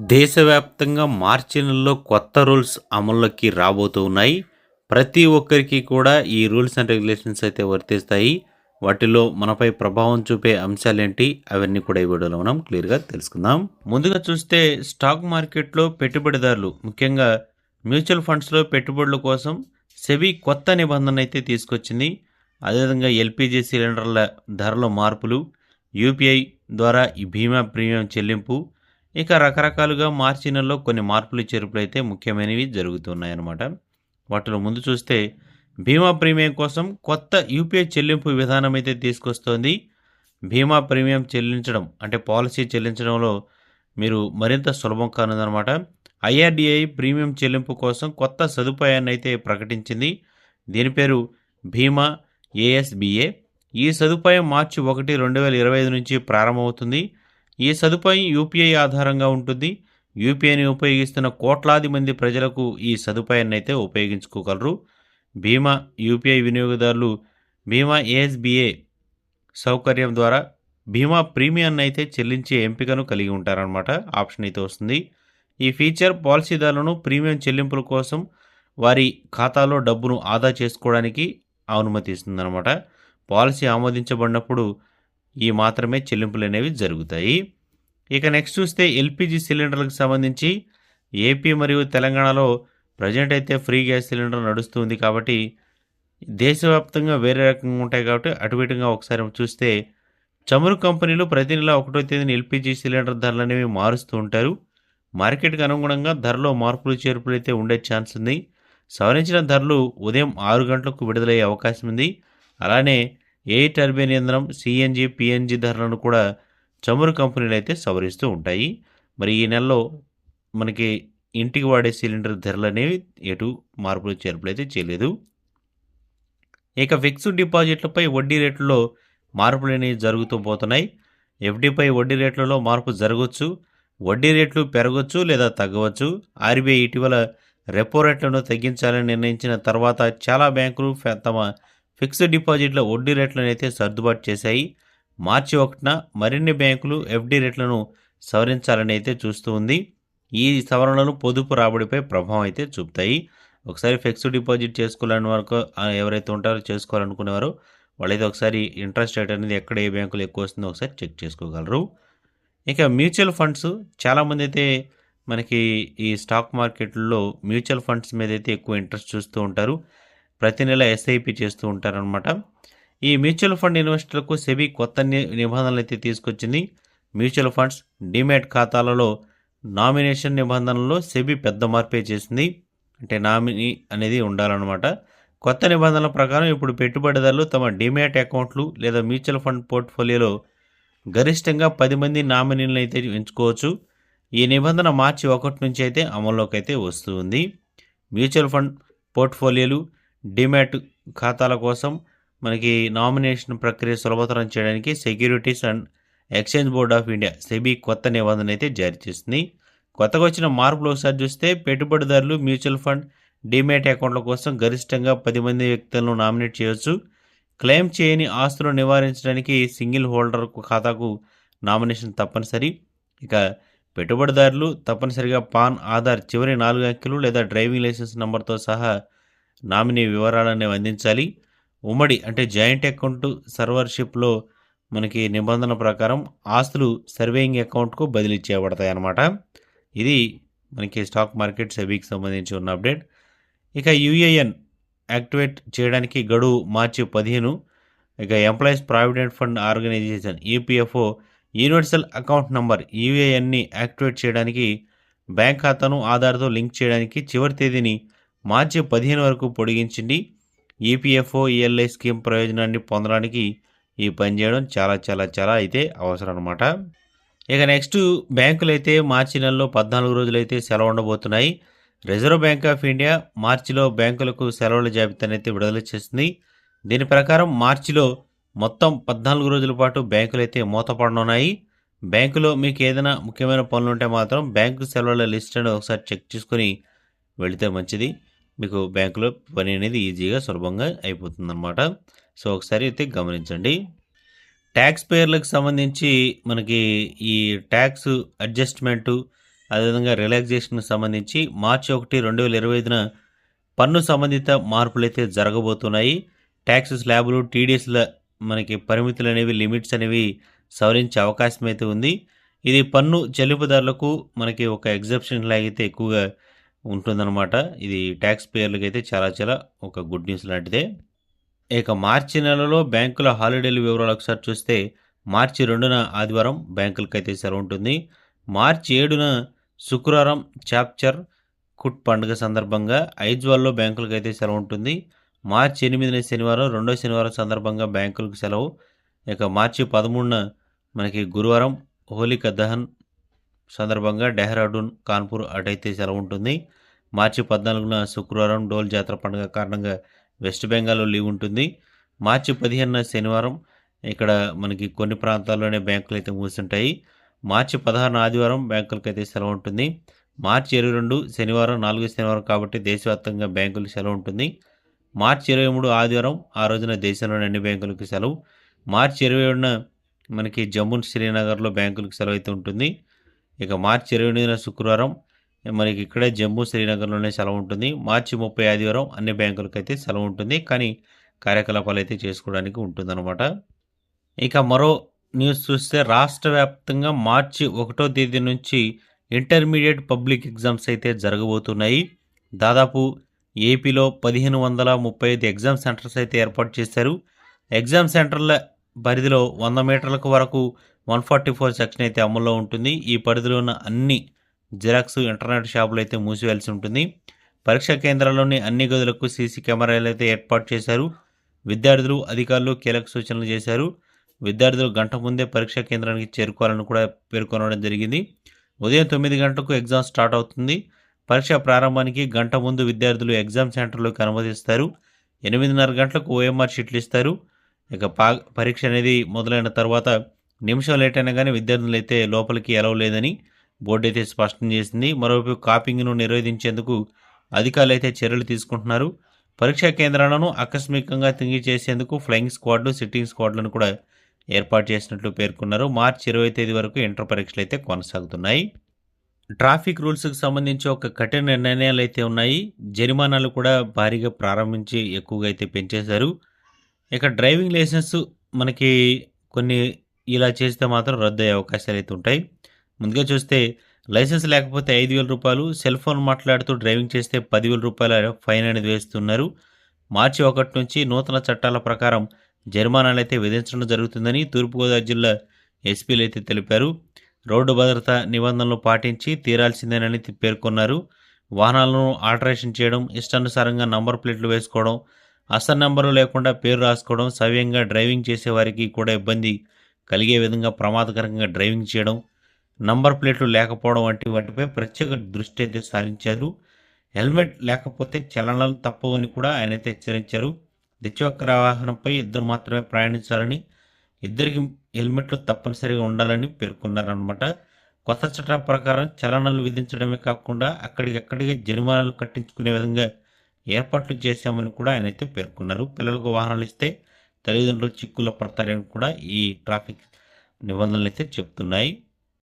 దేశవ్యాప్తంగా మార్చి నెలలో కొత్త రూల్స్ అమల్లోకి రాబోతూ ఉన్నాయి ప్రతి ఒక్కరికి కూడా ఈ రూల్స్ అండ్ రెగ్యులేషన్స్ అయితే వర్తిస్తాయి. వాటిలో మనపై ప్రభావం చూపే అంశాలేంటి? అవన్నీ కూడా ఈ వీడియోలో మనం క్లియర్గా తెలుసుకుందాం. ముందుగా చూస్తే స్టాక్ మార్కెట్లో పెట్టుబడిదారులు ముఖ్యంగా మ్యూచువల్ ఫండ్స్లో పెట్టుబడుల కోసం సెబీ కొత్త నిబంధన అయితే తీసుకొచ్చింది. అదేవిధంగా ఎల్పిజి సిలిండర్ల ధరల మార్పులు యూపీఐ ద్వారా ఈ బీమా ప్రీమియం చెల్లింపు ఇక రకరకాలుగా మార్చి నెలలో కొన్ని మార్పులు చేర్పులు అయితే ముఖ్యమైనవి జరుగుతున్నాయన్నమాట. వాటిలో ముందు చూస్తే బీమా ప్రీమియం కోసం కొత్త యూపీఐ చెల్లింపు విధానం అయితే తీసుకొస్తోంది. బీమా ప్రీమియం చెల్లించడం అంటే పాలసీ చెల్లించడంలో మీరు మరింత సులభం కానుందనమాట ఐఆర్డిఐ ప్రీమియం చెల్లింపు కోసం కొత్త సదుపాయాన్ని అయితే ప్రకటించింది. దీని పేరు భీమా ఏఎస్బిఏ ఈ సదుపాయం మార్చి ఒకటి రెండు వేల ఇరవై ఐదు నుంచి ప్రారంభమవుతుంది. ఈ సదుపాయం యూపీఐ ఆధారంగా ఉంటుంది. యూపీఐని ఉపయోగిస్తున్న కోట్లాది మంది ప్రజలకు ఈ సదుపాయాన్ని అయితే ఉపయోగించుకోగలరు. బీమా యూపీఐ వినియోగదారులు బీమా ఏఎస్బిఏ సౌకర్యం ద్వారా బీమా ప్రీమియాన్ని అయితే చెల్లించే ఎంపికను కలిగి ఉంటారనమాట ఆప్షన్ అయితే వస్తుంది. ఈ ఫీచర్ పాలసీదారులను ప్రీమియం చెల్లింపుల కోసం వారి ఖాతాలో డబ్బును ఆదా చేసుకోవడానికి అనుమతిస్తుందన్నమాట. పాలసీ ఆమోదించబడినప్పుడు ఈ మాత్రమే చెల్లింపులు అనేవి జరుగుతాయి. ఇక నెక్స్ట్ చూస్తే ఎల్పిజి సిలిండర్లకు సంబంధించి ఏపీ మరియు తెలంగాణలో ప్రజెంట్ అయితే ఫ్రీ గ్యాస్ సిలిండర్ నడుస్తుంది కాబట్టి దేశవ్యాప్తంగా వేరే రకంగా ఉంటాయి కాబట్టి అటువిటుగా ఒకసారి చూస్తే చమురు కంపెనీలు ప్రతి నెల ఒకటో తేదీన ఎల్పిజి సిలిండర్ ధరలు అనేవి మారుస్తూ ఉంటారు. మార్కెట్కి అనుగుణంగా ధరలో మార్పులు చేర్పులు అయితే ఉండే ఛాన్స్ ఉంది. సవరించిన ధరలు ఉదయం ఆరు గంటలకు విడుదలయ్యే అవకాశం ఉంది. అలానే ఏ టర్బైన్ యంత్రం సిఎన్జి పిఎన్జి ధరలను కూడా చమురు కంపెనీలు అయితే సవరిస్తూ ఉంటాయి. మరి ఈ నెలలో మనకి ఇంటికి వాడే సిలిండర్ ధరలు అనేవి ఎటు మార్పులు చేర్పులు అయితే చేయలేదు. ఇక ఫిక్స్డ్ డిపాజిట్లపై వడ్డీ రేట్లలో మార్పులు అనేవి జరుగుతూ పోతున్నాయి. ఎఫ్డిపై వడ్డీ రేట్లలో మార్పు జరగవచ్చు వడ్డీ రేట్లు పెరగవచ్చు లేదా తగ్గవచ్చు. ఆర్బీఐ ఇటీవల రెపో రేట్లను తగ్గించాలని నిర్ణయించిన తర్వాత చాలా బ్యాంకులు తమ ఫిక్స్డ్ డిపాజిట్ల వడ్డీ రేట్లను అయితే సర్దుబాటు చేశాయి. మార్చి ఒకటిన మరిన్ని బ్యాంకులు ఎఫ్డి రేట్లను సవరించాలని అయితే చూస్తూ ఉంది. ఈ సవరణలు పొదుపు రాబడిపై ప్రభావం అయితే చూపుతాయి. ఒకసారి ఫిక్స్డ్ డిపాజిట్ చేసుకోవాలని వరకు ఎవరైతే ఉంటారో చేసుకోవాలనుకునేవారో వాళ్ళైతే ఒకసారి ఇంట్రెస్ట్ రేట్ అనేది ఎక్కడ ఏ బ్యాంకులు ఎక్కువ వస్తుందో ఒకసారి చెక్ చేసుకోగలరు. ఇక మ్యూచువల్ ఫండ్స్ చాలామంది అయితే మనకి ఈ స్టాక్ మార్కెట్లో మ్యూచువల్ ఫండ్స్ మీద అయితే ఎక్కువ ఇంట్రెస్ట్ చూస్తూ ఉంటారు. ప్రతి నెల ఎస్ఐపి చేస్తూ ఉంటారనమాట ఈ మ్యూచువల్ ఫండ్ ఇన్వెస్టర్లకు సెబీ కొత్త నిబంధనలు అయితే తీసుకొచ్చింది. మ్యూచువల్ ఫండ్స్ డిమాట్ ఖాతాలలో నామినేషన్ నిబంధనల్లో సెబీ పెద్ద మార్పే చేసింది. అంటే నామినీ అనేది ఉండాలన్నమాట. కొత్త నిబంధనల ప్రకారం ఇప్పుడు పెట్టుబడిదారులు తమ డిమాట్ అకౌంట్లు లేదా మ్యూచువల్ ఫండ్ పోర్ట్ఫోలియోలో గరిష్టంగా పది మంది నామినీలను అయితే ఎంచుకోవచ్చు. ఈ నిబంధన మార్చి ఒకటి నుంచి అయితే అమల్లోకి అయితే వస్తుంది. మ్యూచువల్ ఫండ్ పోర్ట్ఫోలియోలు డిమాట్ ఖాతాల కోసం మనకి నామినేషన్ ప్రక్రియ సులభతరం చేయడానికి Securities and Exchange Board of India SEBI కొత్త నిబంధన అయితే జారీ చేసింది. కొత్తగా వచ్చిన మార్పులు ఒకసారి చూస్తే పెట్టుబడిదారులు మ్యూచువల్ ఫండ్ డిమేట్ అకౌంట్ల కోసం గరిష్టంగా పది మంది వ్యక్తులను నామినేట్ చేయవచ్చు క్లెయిమ్ చేయని ఆస్తులను నివారించడానికి సింగిల్ హోల్డర్ ఖాతాకు నామినేషన్ తప్పనిసరి. ఇక పెట్టుబడిదారులు తప్పనిసరిగా పాన్ ఆధార్ చివరి నాలుగు అంకెలు లేదా డ్రైవింగ్ లైసెన్స్ నెంబర్తో సహా నామినీ వివరాలను అందించాలి. ఉమ్మడి అంటే జాయింట్ అకౌంట్ సర్వర్షిప్లో మనకి నిబంధన ప్రకారం ఆస్తులు సర్వేయింగ్ అకౌంట్కు బదిలీ చేయబడతాయి అన్నమాట ఇది మనకి స్టాక్ మార్కెట్ సెబీకి సంబంధించి ఉన్న అప్డేట్. ఇక యూఏఎన్ యాక్టివేట్ చేయడానికి గడువు మార్చి పదిహేను. ఇక Employees Provident Fund Organisation EPFO Universal Account Number యూఏఎన్ని activate చేయడానికి బ్యాంక్ ఖాతాను ఆధార్తో లింక్ చేయడానికి చివరి తేదీని మార్చి పదిహేను వరకు పొడిగించింది. ఈపీఎఫ్ఓ ఈఎల్ఐ స్కీమ్ ప్రయోజనాన్ని పొందడానికి ఈ పని చేయడం చాలా చాలా చాలా అయితే అవసరం అనమాట ఇక నెక్స్ట్ బ్యాంకులు అయితే మార్చి నెలలో పద్నాలుగు రోజులైతే సెలవు ఉండబోతున్నాయి. రిజర్వ్ బ్యాంక్ ఆఫ్ ఇండియా మార్చిలో బ్యాంకులకు సెలవుల జాబితాను అయితే విడుదల చేస్తుంది. దీని ప్రకారం మార్చిలో మొత్తం పద్నాలుగు రోజుల పాటు బ్యాంకులు అయితే మూతపడనున్నాయి. బ్యాంకులో మీకు ఏదైనా ముఖ్యమైన పనులు ఉంటే మాత్రం బ్యాంకు సెలవుల లిస్ట్ అని ఒకసారి చెక్ చేసుకొని వెళితే మంచిది. మీకు బ్యాంకులో పని అనేది ఈజీగా సులభంగా అయిపోతుందన్నమాట. సో ఒకసారి అయితే గమనించండి. ట్యాక్స్ పేర్లకు సంబంధించి మనకి ఈ ట్యాక్స్ అడ్జస్ట్మెంటు అదేవిధంగా రిలాక్సేషన్కి సంబంధించి మార్చి ఒకటి రెండు వేల ఇరవై ఐదున పన్ను సంబంధిత మార్పులు అయితే జరగబోతున్నాయి. ట్యాక్స్ స్లాబులు టీడీఎస్ల మనకి పరిమితులు అనేవి లిమిట్స్ అనేవి సవరించే అవకాశం అయితే ఉంది. ఇది పన్ను చెల్లింపుదారులకు మనకి ఒక ఎగ్జెప్షన్ లాగైతే ఎక్కువగా ఉంటుందన్నమాట. ఇది ట్యాక్స్ పేయర్లకు అయితే చాలా చాలా ఒక గుడ్ న్యూస్ లాంటిదే. ఇక మార్చి నెలలో బ్యాంకుల హాలిడేల వివరాలు ఒకసారి చూస్తే మార్చి రెండున ఆదివారం బ్యాంకులకు అయితే సెలవు ఉంటుంది. మార్చి ఏడున శుక్రవారం చాప్చర్ కుట్ పండుగ సందర్భంగా ఐజ్వాల్లో బ్యాంకులకు అయితే సెలవు ఉంటుంది. మార్చి ఎనిమిదిన శనివారం రెండో శనివారం సందర్భంగా బ్యాంకులకు సెలవు. ఇక మార్చి పదమూడున మనకి గురువారం హోలిక దహన్ సందర్భంగా డెహ్రాడూన్ కాన్పూర్ అటైతే సెలవు ఉంటుంది మార్చి పద్నాలుగున శుక్రవారం డోల్ జాతర పండుగ కారణంగా వెస్ట్ బెంగాల్లో లీవ్ ఉంటుంది. మార్చి పదిహేనున శనివారం ఇక్కడ మనకి కొన్ని ప్రాంతాల్లోనే బ్యాంకులు అయితే మూసుంటాయి మార్చి పదహారున ఆదివారం బ్యాంకులకు అయితే సెలవు ఉంటుంది మార్చి ఇరవై రెండు శనివారం నాలుగు శనివారం కాబట్టి దేశవ్యాప్తంగా బ్యాంకులు సెలవు ఉంటుంది మార్చి ఇరవై మూడు ఆదివారం ఆ రోజున దేశంలోని అన్ని బ్యాంకులకు సెలవు. మార్చి ఇరవై ఏడున మనకి జమ్మూ శ్రీనగర్లో బ్యాంకులకు సెలవు అయితే ఉంటుంది. ఇక మార్చి ఇరవై ఎనిమిదిన శుక్రవారం మనకి ఇక్కడే జమ్మూ శ్రీనగర్లోనే సెలవు ఉంటుంది. మార్చి ముప్పై ఆదివారం అన్ని బ్యాంకులకు అయితే సెలవు ఉంటుంది. కానీ కార్యకలాపాలు అయితే చేసుకోవడానికి ఉంటుందన్నమాట. ఇక మరో న్యూస్ చూస్తే రాష్ట్ర వ్యాప్తంగా మార్చి ఒకటో తేదీ నుంచి ఇంటర్మీడియట్ పబ్లిక్ ఎగ్జామ్స్ అయితే జరగబోతున్నాయి. దాదాపు ఏపీలో పదిహేను వందల ముప్పై ఐదు ఎగ్జామ్ సెంటర్స్ అయితే ఏర్పాటు చేశారు. ఎగ్జామ్ సెంటర్ల పరిధిలో వంద మీటర్లకు వరకు వన్ ఫార్టీ ఫోర్ సెక్షన్ అయితే అమల్లో ఉంటుంది. ఈ పరిధిలో ఉన్న అన్ని జిరాక్స్ ఇంటర్నెట్ షాపులు అయితే మూసివేయాల్సి ఉంటుంది. పరీక్షా కేంద్రాల్లోని అన్ని గదులకు సీసీ కెమెరాలు అయితే ఏర్పాటు చేశారు. విద్యార్థులు అధికారులు కీలక సూచనలు చేశారు. విద్యార్థులు గంట ముందే పరీక్షా కేంద్రానికి చేరుకోవాలని కూడా పేర్కొనడం జరిగింది. ఉదయం తొమ్మిది గంటలకు ఎగ్జామ్ స్టార్ట్ అవుతుంది. పరీక్ష ప్రారంభానికి గంట ముందు విద్యార్థులు ఎగ్జామ్ సెంటర్లోకి అనుమతిస్తారు. ఎనిమిదిన్నర గంటలకు ఓఎంఆర్ షీట్లు ఇస్తారు. ఇక పా పరీక్ష అనేది మొదలైన తర్వాత నిమిషం లేట్ అయినా కానీ విద్యార్థులు అయితే లోపలికి ఎలవ్ లేదని బోర్డు అయితే స్పష్టం చేసింది. మరోవైపు కాపింగ్ను నిరోధించేందుకు అధికారులు అయితే చర్యలు తీసుకుంటున్నారు. పరీక్షా కేంద్రాలను ఆకస్మికంగా తిరిగి చేసేందుకు ఫ్లయింగ్ స్క్వాడ్లు సిట్టింగ్ స్క్వాడ్లను కూడా ఏర్పాటు చేసినట్లు పేర్కొన్నారు. మార్చి ఇరవై తేదీ వరకు ఇంటర్ పరీక్షలు అయితే కొనసాగుతున్నాయి. ట్రాఫిక్ రూల్స్కి సంబంధించి ఒక కఠిన నిర్ణయాలు అయితే ఉన్నాయి. జరిమానాలు కూడా భారీగా ప్రారంభించి ఎక్కువగా అయితే పెంచేశారు. ఇక డ్రైవింగ్ లైసెన్స్ మనకి కొన్ని ఇలా చేస్తే మాత్రం రద్దు అయ్యే అవకాశాలు అయితే ఉంటాయి. ముందుగా చూస్తే లైసెన్స్ లేకపోతే ఐదు వేల రూపాయలు సెల్ ఫోన్ మాట్లాడుతూ డ్రైవింగ్ చేస్తే పదివేల రూపాయల ఫైన్ అనేది వేస్తున్నారు. మార్చి ఒకటి నుంచి నూతన చట్టాల ప్రకారం జరిమానాలు అయితే విధించడం జరుగుతుందని తూర్పుగోదావరి జిల్లా ఎస్పీలు అయితే తెలిపారు. రోడ్డు భద్రత నిబంధనలు పాటించి తీరాల్సిందేనని పేర్కొన్నారు. వాహనాలను ఆల్టరేషన్ చేయడం ఇష్టానుసారంగా నంబర్ ప్లేట్లు వేసుకోవడం అసలు నెంబర్లు లేకుండా పేరు రాసుకోవడం సవ్యంగా డ్రైవింగ్ చేసే వారికి కూడా ఇబ్బంది కలిగే విధంగా ప్రమాదకరంగా డ్రైవింగ్ చేయడం నంబర్ ప్లేట్లు లేకపోవడం వంటి వాటిపై ప్రత్యేక దృష్టి అయితే సారించారు. హెల్మెట్ లేకపోతే చలనాలు తప్పవని కూడా ఆయన అయితే హెచ్చరించారు. ద్విచక్ర వాహనంపై ఇద్దరు మాత్రమే ప్రయాణించాలని ఇద్దరికి హెల్మెట్లు తప్పనిసరిగా ఉండాలని పేర్కొన్నారనమాట కొత్త చట్టం ప్రకారం చలనాలు విధించడమే కాకుండా అక్కడికక్కడికి జరిమానాలు కట్టించుకునే విధంగా ఏర్పాట్లు చేశామని కూడా ఆయన అయితే పేర్కొన్నారు. పిల్లలకు వాహనాలు ఇస్తే తల్లిదండ్రులు చిక్కుల పడతారని కూడా ఈ ట్రాఫిక్ నిబంధనలు అయితే చెప్తున్నాయి.